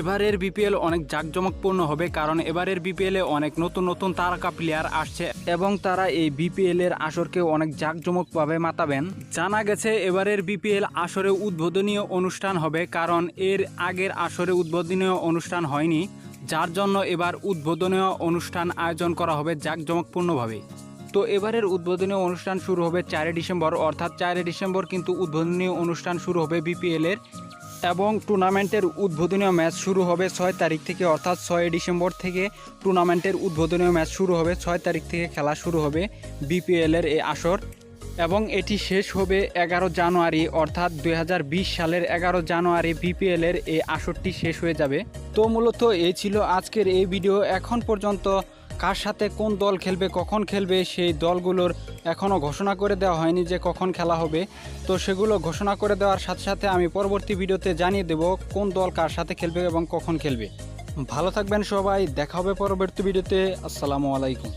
এবারের বিপিএল অনেক জাঁকজমকপূর্ণ হবে কারণ এবারের বিপিএলে অনেক নতুন নতুন তারকা প্লেয়ার আসছে এবং তারা এই বিপিএল এর আসরকে অনেক জাঁকজমকভাবে মাতাবেন। জানা গেছে এবারের বিপিএল আসরে উদ্বোধনীয় অনুষ্ঠান হবে কারণ এর আগের আসরে উদ্বোধনীয় অনুষ্ঠান হয়নি, যার জন্য এবার উদ্বোধনীয় অনুষ্ঠান আয়োজন করা হবে জাঁকজমকপূর্ণভাবে। তো এবারের উদ্বোধনী অনুষ্ঠান শুরু হবে চারই ডিসেম্বর, অর্থাৎ চারই ডিসেম্বর কিন্তু উদ্বোধনী অনুষ্ঠান শুরু হবে বিপিএল এর। এবং টুর্নামেন্টের উদ্বোধনীয় ম্যাচ শুরু হবে ছয় তারিখ থেকে, অর্থাৎ ছয় ডিসেম্বর থেকে টুর্নামেন্টের উদ্বোধনীয় ম্যাচ শুরু হবে, ছয় তারিখ থেকে খেলা শুরু হবে বিপিএল এর এই আসর। এবং এটি শেষ হবে এগারো জানুয়ারি, অর্থাৎ দু হাজার বিশ সালের এগারো জানুয়ারি বিপিএল এর এই আসরটি শেষ হয়ে যাবে। তো মূলত এই ছিল আজকের এই ভিডিও। এখন পর্যন্ত কার সাথে কোন দল খেলবে, কখন খেলবে, সেই দলগুলোর এখনও ঘোষণা করে দেওয়া হয়নি যে কখন খেলা হবে। তো সেগুলো ঘোষণা করে দেওয়ার সাথে সাথে আমি পরবর্তী ভিডিওতে জানিয়ে দেব কোন দল কার সাথে খেলবে এবং কখন খেলবে। ভালো থাকবেন সবাই, দেখা হবে পরবর্তী ভিডিওতে। আসসালামু আলাইকুম।